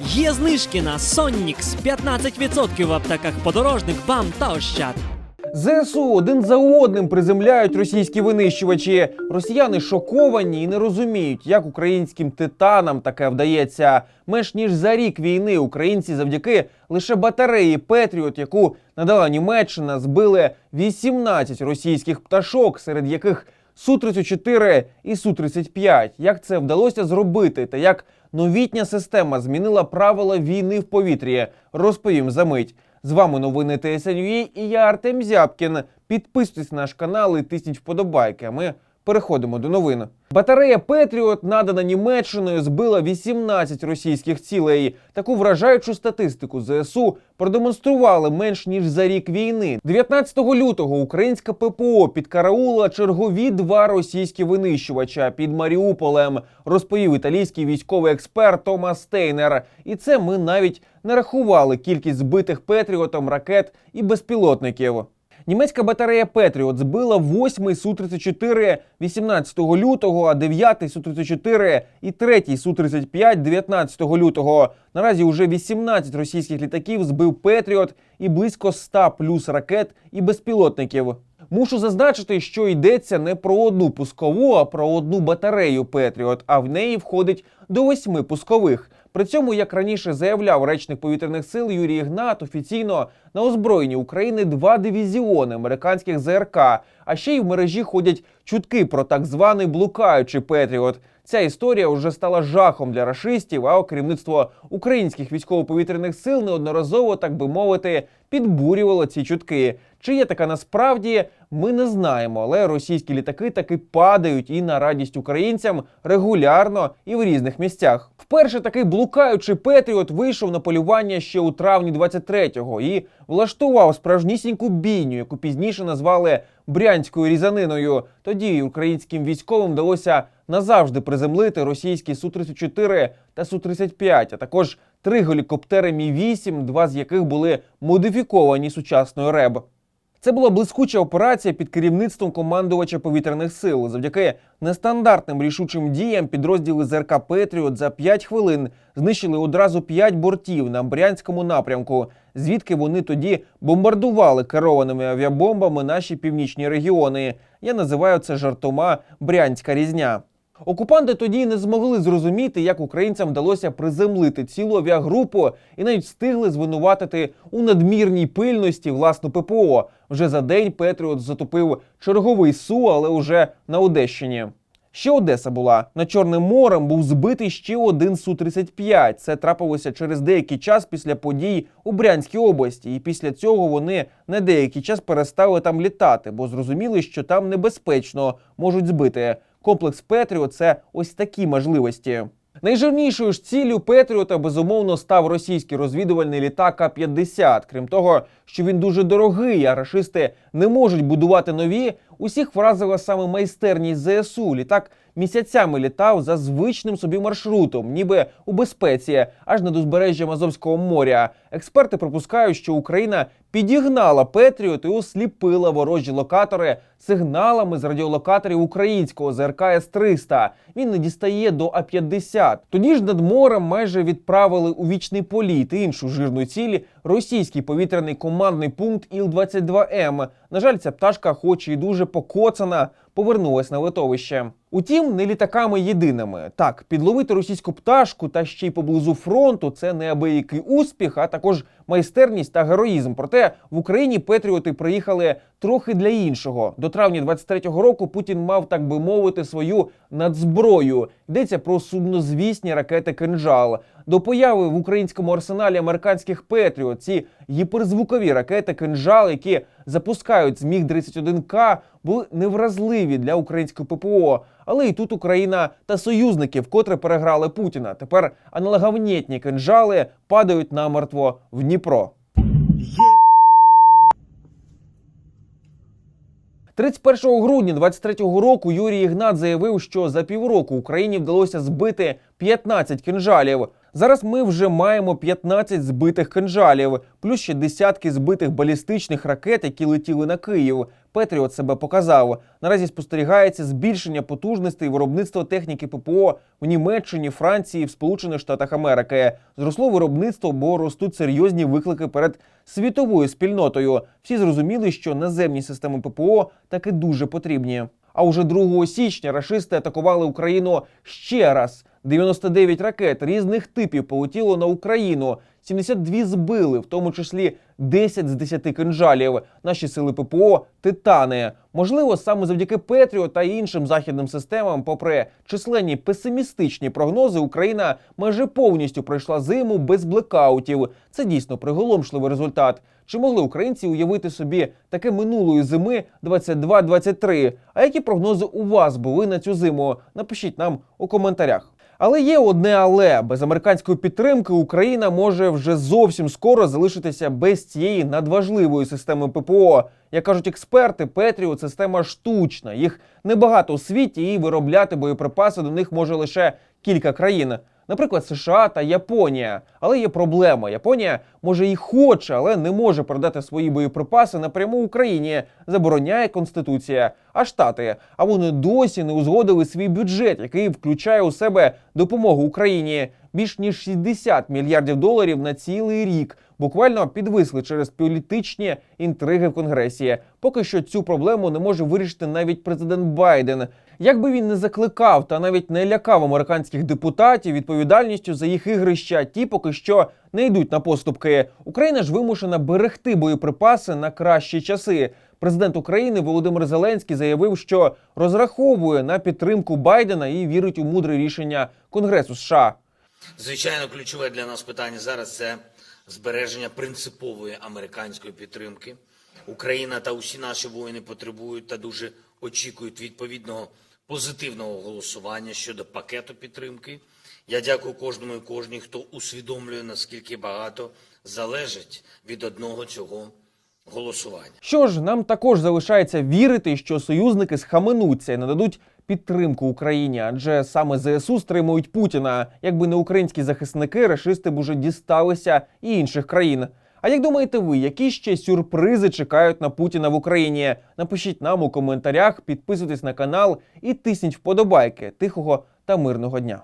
Є знижки на Соннікс 15% в аптеках подорожник, бам та ощад. ЗСУ один за одним приземляють російські винищувачі. Росіяни шоковані і не розуміють, як українським титанам таке вдається. Менш ніж за рік війни українці завдяки лише батареї Петріот, яку надала Німеччина, збили 18 російських пташок, серед яких Су-34 і Су-35. Як це вдалося зробити, та як новітня система змінила правила війни в повітрі, розповім за мить. З вами новини ТСНЮ і я Артем Зябкін. Підписуйтесь на наш канал і тисніть вподобайки. А ми переходимо до новин. Батарея Петріот, надана Німеччиною, збила 18 російських цілей. Таку вражаючу статистику ЗСУ продемонстрували менш ніж за рік війни. 19 лютого українська ППО підкараула чергові два російські винищувача під Маріуполем, розповів італійський військовий експерт Томас Стейнер. І це ми навіть не рахували кількість збитих Петріотом ракет і безпілотників. Німецька батарея Петріот збила 8-й Су-34 18 лютого, а 9-й Су-34 і 3-й Су-35 19 лютого. Наразі уже 18 російських літаків збив Петріот і близько 100 плюс ракет і безпілотників. Мушу зазначити, що йдеться не про одну пускову, а про одну батарею Петріот, а в неї входить до восьми пускових. При цьому, як раніше заявляв речник повітряних сил Юрій Ігнат, офіційно на озброєнні України два дивізіони американських ЗРК. А ще й в мережі ходять чутки про так званий блукаючий Петріот. Ця історія вже стала жахом для рашистів, а керівництво українських військово-повітряних сил неодноразово, так би мовити, підбурювало ці чутки. Чи є така насправді, ми не знаємо, але російські літаки таки падають і на радість українцям регулярно і в різних місцях. Вперше такий блукаючий Петріот вийшов на полювання ще у травні 23-го і влаштував справжнісіньку бійню, яку пізніше назвали брянською різаниною. Тоді українським військовим вдалося назавжди приземлити російські Су-34 та Су-35, а також три гелікоптери Мі-8, два з яких були модифіковані сучасною РЕБ. Це була блискуча операція під керівництвом командувача повітряних сил. Завдяки нестандартним рішучим діям підрозділи ЗРК Петріот за 5 хвилин знищили одразу 5 бортів на Брянському напрямку, звідки вони тоді бомбардували керованими авіабомбами наші північні регіони. Я називаю це жартома Брянська різня. Окупанти тоді не змогли зрозуміти, як українцям вдалося приземлити цілу авіагрупу і навіть встигли звинуватити у надмірній пильності власну ППО. Вже за день Петріот затопив черговий су, але уже на Одещині. Ще Одеса була над Чорним морем. Був збитий ще один су 35 Це трапилося через деякий час після подій у Брянській області. І після цього вони на деякий час перестали там літати, бо зрозуміли, що там небезпечно можуть збити. Комплекс Петріо це ось такі можливості. Найжирнішою ж ціллю Петріота безумовно став російський розвідувальний літак А-50. Крім того, що він дуже дорогий, а рашисти не можуть будувати нові. Усіх вразила саме майстерність ЗСУ. Літак місяцями літав за звичним собі маршрутом, ніби у безпеці, аж над узбережжям Азовського моря. Експерти припускають, що Україна підігнала Петріот і осліпила ворожі локатори сигналами з радіолокаторів українського ЗРК С-300. Він не дістає до А-50. Тоді ж над морем майже відправили у вічний політ іншу жирну ціль російський повітряний командний пункт Іл-22М. На жаль, ця пташка, хоч і дуже покоцана, повернулась на литовище. Утім, не літаками єдиними. Так, підловити російську пташку та ще й поблизу фронту це неабиякий успіх, а також майстерність та героїзм. Проте в Україні Петріоти приїхали трохи для іншого. До травня 23-го року Путін мав, так би мовити, свою надзброю. Йдеться про сумнозвісні ракети «Кинжал». До появи в українському арсеналі американських Петріот ці гіперзвукові ракети «Кинжал», які запускають з міг 31 к були невразливі для української ППО. Але і тут Україна та союзники вкотре переграли Путіна. Тепер аналоговнєтні кинжали падають намертво в Дніпро. 31 грудня 23-го року Юрій Ігнат заявив, що за півроку Україні вдалося збити 15 кинжалів. Зараз ми вже маємо 15 збитих кинжалів, плюс ще десятки збитих балістичних ракет, які летіли на Київ. Петріот себе показав. Наразі спостерігається збільшення потужностей виробництва техніки ППО в Німеччині, Франції, в Сполучених Штатах Америки. Зросло виробництво, бо ростуть серйозні виклики перед світовою спільнотою. Всі зрозуміли, що наземні системи ППО таки дуже потрібні. А уже 2 січня рашисти атакували Україну ще раз. 99 ракет різних типів полетіло на Україну. 72 збили, в тому числі 10 з 10 кинжалів. Наші сили ППО титани. Можливо, саме завдяки Петріо та іншим західним системам, попри численні песимістичні прогнози, Україна майже повністю пройшла зиму без блекаутів. Це дійсно приголомшливий результат. Чи могли українці уявити собі таке минулої зими 22-23? А які прогнози у вас були на цю зиму? Напишіть нам у коментарях. Але є одне але без американської підтримки Україна може вже зовсім скоро залишитися без цієї надважливої системи ППО. Як кажуть експерти, Петріот система штучна. Їх небагато у світі, і виробляти боєприпаси до них може лише кілька країн. Наприклад, США та Японія. Але є проблема. Японія може і хоче, але не може продати свої боєприпаси напряму Україні. Забороняє конституція. А штати, а вони досі не узгодили свій бюджет, який включає у себе допомогу Україні. Більш ніж 60 мільярдів доларів на цілий рік. Буквально підвисли через політичні інтриги в Конгресі. Поки що цю проблему не може вирішити навіть президент Байден. Як би він не закликав та навіть не лякав американських депутатів відповідальністю за їх ігрища, ті поки що не йдуть на поступки. Україна ж вимушена берегти боєприпаси на кращі часи. Президент України Володимир Зеленський заявив, що розраховує на підтримку Байдена і вірить у мудре рішення Конгресу США. Звичайно, ключове для нас питання зараз це збереження принципової американської підтримки. Україна та усі наші воїни потребують та дуже очікують відповідного позитивного голосування щодо пакету підтримки. Я дякую кожному і кожній, хто усвідомлює, наскільки багато залежить від одного цього голосування. Що ж, нам також залишається вірити, що союзники схаменуться і нададуть підтримку Україні, адже саме ЗСУ стримують Путіна. Якби не українські захисники, рашисти б уже дісталися і інших країн. А як думаєте ви, які ще сюрпризи чекають на Путіна в Україні? Напишіть нам у коментарях, підписуйтесь на канал і тисніть вподобайки. Тихого та мирного дня.